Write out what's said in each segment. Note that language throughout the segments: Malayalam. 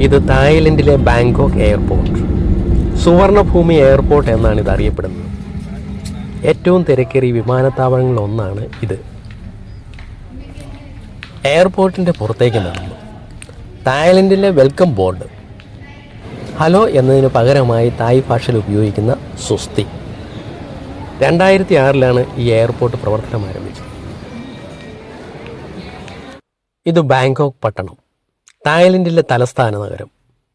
ഇത് തായ്ലൻഡിലെ ബാങ്കോക്ക് എയർപോർട്ട്. സുവർണഭൂമി എയർപോർട്ട് എന്നാണ് ഇത് അറിയപ്പെടുന്നത്. ഏറ്റവും തിരക്കേറിയ വിമാനത്താവളങ്ങളിൽ ഒന്നാണ് ഇത്. എയർപോർട്ടിന്റെ പുറത്തേക്ക് നടന്നു. തായ്ലൻഡിലെ വെൽക്കം ബോർഡ്. ഹലോ എന്നതിന് പകരമായി തായ് ഭാഷയിൽ ഉപയോഗിക്കുന്ന സുസ്തി. രണ്ടായിരത്തി ആറിലാണ് ഈ എയർപോർട്ട് പ്രവർത്തനം ആരംഭിച്ചത്. ഇത് ബാങ്കോക്ക് പട്ടണം. തായ്ലൻഡിലെ തലസ്ഥാന നഗരം.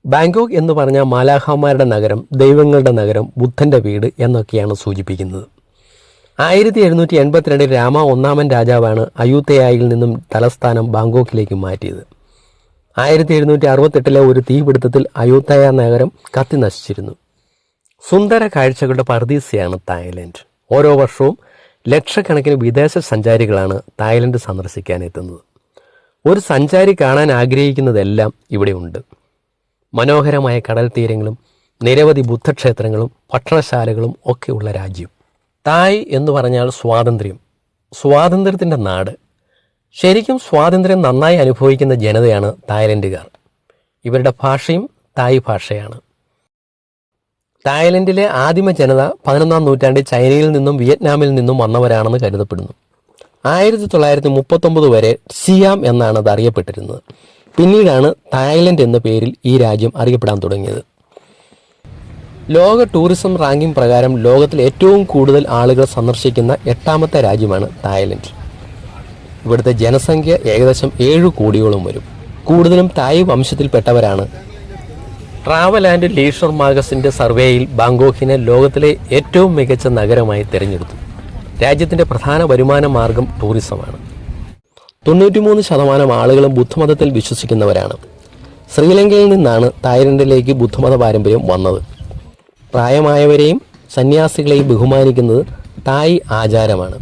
ബാങ്കോക്ക് എന്ന് പറഞ്ഞ മാലാഹമാരുടെ നഗരം ദൈവങ്ങളുടെ നഗരം ബുദ്ധന്റെ വീട് എന്നൊക്കെയാണ് സൂചിപ്പിക്കുന്നത്. ആയിരത്തി എഴുന്നൂറ്റി എൺപത്തിരണ്ടിൽ രാമ ഒന്നാമൻ രാജാവാണ് അയൂത്തയായിൽ നിന്നും തലസ്ഥാനം ബാങ്കോക്കിലേക്ക് മാറ്റിയത്. ആയിരത്തി എഴുന്നൂറ്റി അറുപത്തെട്ടിലെ ഒരു തീപിടുത്തത്തിൽ അയോത്തയ നഗരം കത്തി നശിച്ചിരുന്നു സുന്ദര കാഴ്ചകളുടെ പർദീസയാണ് തായ്ലൻഡ്. ഓരോ വർഷവും ലക്ഷക്കണക്കിന് വിദേശ സഞ്ചാരികളാണ് തായ്ലൻഡ് സന്ദർശിക്കാൻ എത്തുന്നത് ഒരു സഞ്ചാരി കാണാൻ ആഗ്രഹിക്കുന്നതെല്ലാം ഇവിടെയുണ്ട് മനോഹരമായ കടൽ തീരങ്ങളും നിരവധി ബുദ്ധക്ഷേത്രങ്ങളും ഭക്ഷണശാലകളും ഒക്കെയുള്ള രാജ്യം. തായ് എന്ന് പറഞ്ഞാൽ സ്വാതന്ത്ര്യം. സ്വാതന്ത്ര്യത്തിന്റെ നാട്. ശരിക്കും സ്വാതന്ത്ര്യം നന്നായി അനുഭവിക്കുന്ന ജനതയാണ് തായ്ലൻഡുകാർ. ഇവരുടെ ഭാഷയും തായ് ഭാഷയാണ്. തായ്ലൻഡിലെ ആദിമ ജനത പതിനൊന്നാം നൂറ്റാണ്ടിൽ ചൈനയിൽ നിന്നും വിയറ്റ്നാമിൽ നിന്നും വന്നവരാണെന്ന് കരുതപ്പെടുന്നു. ആയിരത്തി തൊള്ളായിരത്തി മുപ്പത്തൊമ്പത് വരെ സിയാം എന്നാണ് അത് അറിയപ്പെട്ടിരുന്നത്. പിന്നീടാണ് തായ്ലൻഡ് എന്ന പേരിൽ ഈ രാജ്യം അറിയപ്പെടാൻ തുടങ്ങിയത്. ലോക ടൂറിസം റാങ്കിംഗ് പ്രകാരം ലോകത്തിൽ ഏറ്റവും കൂടുതൽ ആളുകൾ സന്ദർശിക്കുന്ന എട്ടാമത്തെ രാജ്യമാണ് തായ്ലൻഡ്. ഇവിടുത്തെ ജനസംഖ്യ ഏകദേശം ഏഴ് കോടിയോളം വരും. കൂടുതലും തായ് വംശത്തിൽപ്പെട്ടവരാണ്. ട്രാവൽ ആൻഡ് ലീഷർ മാഗസിന്റെ സർവേയിൽ ബാങ്കോക്കിനെ ലോകത്തിലെ ഏറ്റവും മികച്ച നഗരമായി തിരഞ്ഞെടുത്തു. രാജ്യത്തിന്റെ പ്രധാന വരുമാന മാർഗം ടൂറിസമാണ്. തൊണ്ണൂറ്റിമൂന്ന് ശതമാനം ആളുകളും ബുദ്ധമതത്തിൽ വിശ്വസിക്കുന്നവരാണ്. ശ്രീലങ്കയിൽ നിന്നാണ് തായ്ലൻഡിലേക്ക് ബുദ്ധമത പാരമ്പര്യം വന്നത്. പ്രായമായവരെയും സന്യാസികളെയും ബഹുമാനിക്കുന്നത് തായ് ആചാരമാണ്.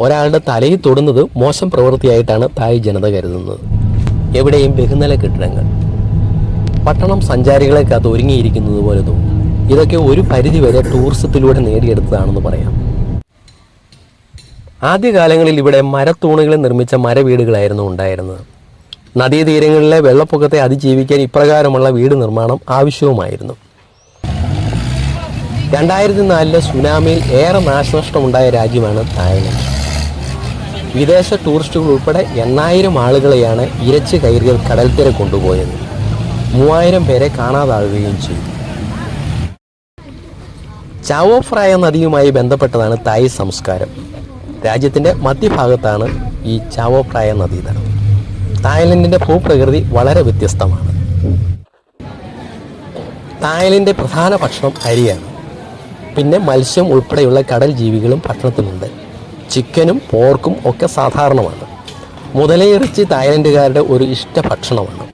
ഒരാളുടെ തലയിൽ തൊടുന്നത് മോശം പ്രവൃത്തിയായിട്ടാണ് തായ് ജനത കരുതുന്നത്. എവിടെയും ബഹുനില കെട്ടിടങ്ങൾ. പട്ടണം സഞ്ചാരികളെ കാത്ത് ഒരുങ്ങിയിരിക്കുന്നത് പോലെ തോന്നും. ഇതൊക്കെ ഒരു പരിധിവരെ ടൂറിസത്തിലൂടെ നേടിയെടുത്തതാണെന്ന് പറയാം. ആദ്യകാലങ്ങളിൽ ഇവിടെ മരത്തൂണുകളിൽ നിർമ്മിച്ച മരവീടുകളായിരുന്നു ഉണ്ടായിരുന്നത്. നദീതീരങ്ങളിലെ വെള്ളപ്പൊക്കത്തെ അതിജീവിക്കാൻ ഇപ്രകാരമുള്ള വീട് നിർമ്മാണം ആവശ്യവുമായിരുന്നു. രണ്ടായിരത്തി നാലിലെ സുനാമിയിൽ ഏറെ നാശനഷ്ടമുണ്ടായ രാജ്യമാണ് തായ്ലൻഡ്. വിദേശ ടൂറിസ്റ്റുകൾ ഉൾപ്പെടെ എണ്ണായിരം ആളുകളെയാണ് ഇരച്ച് കയറിയ കടൽത്തിര കൊണ്ടുപോയത്. മൂവായിരം പേരെ കാണാതാവുകയും ചെയ്തു. ചാവോ ഫ്രായ നദിയുമായി ബന്ധപ്പെട്ടതാണ് തായ് സംസ്കാരം. രാജ്യത്തിന്റെ മധ്യഭാഗത്താണ് ഈ ചാവോ പ്രായ നദീതടം. തായ്ലൻഡിന്റെ ഭൂപ്രകൃതി വളരെ വ്യത്യസ്തമാണ്. തായ്ലൻഡിന്റെ പ്രധാന ഭക്ഷണം അരിയാണ്. പിന്നെ മത്സ്യം ഉൾപ്പെടെയുള്ള കടൽ ജീവികളും ഭക്ഷണത്തിലുണ്ട് ചിക്കനും പോർക്കും ഒക്കെ സാധാരണമാണ്. മുതലയിറച്ചി തായ്ലൻഡുകാരുടെ ഒരു ഇഷ്ട ഭക്ഷണമാണ്.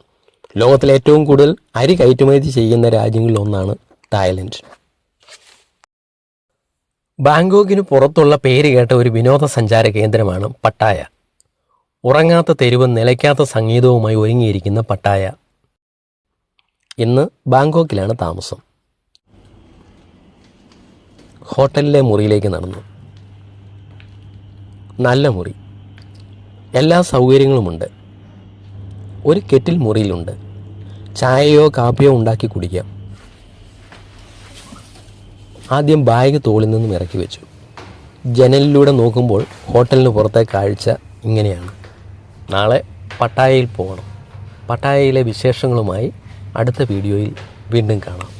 ലോകത്തിലെ ഏറ്റവും കൂടുതൽ അരി കയറ്റുമതി ചെയ്യുന്ന രാജ്യങ്ങളിലൊന്നാണ് തായ്ലൻഡ്. ബാങ്കോക്കിന് പുറത്തുള്ള പേര് കേട്ട ഒരു വിനോദസഞ്ചാര കേന്ദ്രമാണ് പട്ടായ. ഉറങ്ങാത്ത തെരുവും നിലയ്ക്കാത്ത സംഗീതവുമായി ഒരുങ്ങിയിരിക്കുന്ന പട്ടായ. ഇന്ന് ബാങ്കോക്കിലാണ് താമസം. ഹോട്ടലിലെ മുറിയിലേക്ക് നടന്നു. നല്ല മുറി. എല്ലാ സൗകര്യങ്ങളുമുണ്ട്. ഒരു കെറ്റിൽ മുറിയിലുണ്ട്. ചായയോ കാപ്പിയോ ഉണ്ടാക്കി കുടിക്കാം. ആദ്യം ബാഗ് തോളിൽ നിന്നും ഇറക്കി വെച്ചു. ജനലിലൂടെ നോക്കുമ്പോൾ ഹോട്ടലിന് പുറത്തെ കാഴ്ച ഇങ്ങനെയാണ്. നാളെ പട്ടായയിൽ പോകണം. പട്ടായയിലെ വിശേഷങ്ങളുമായി അടുത്ത വീഡിയോയിൽ വീണ്ടും കാണാം.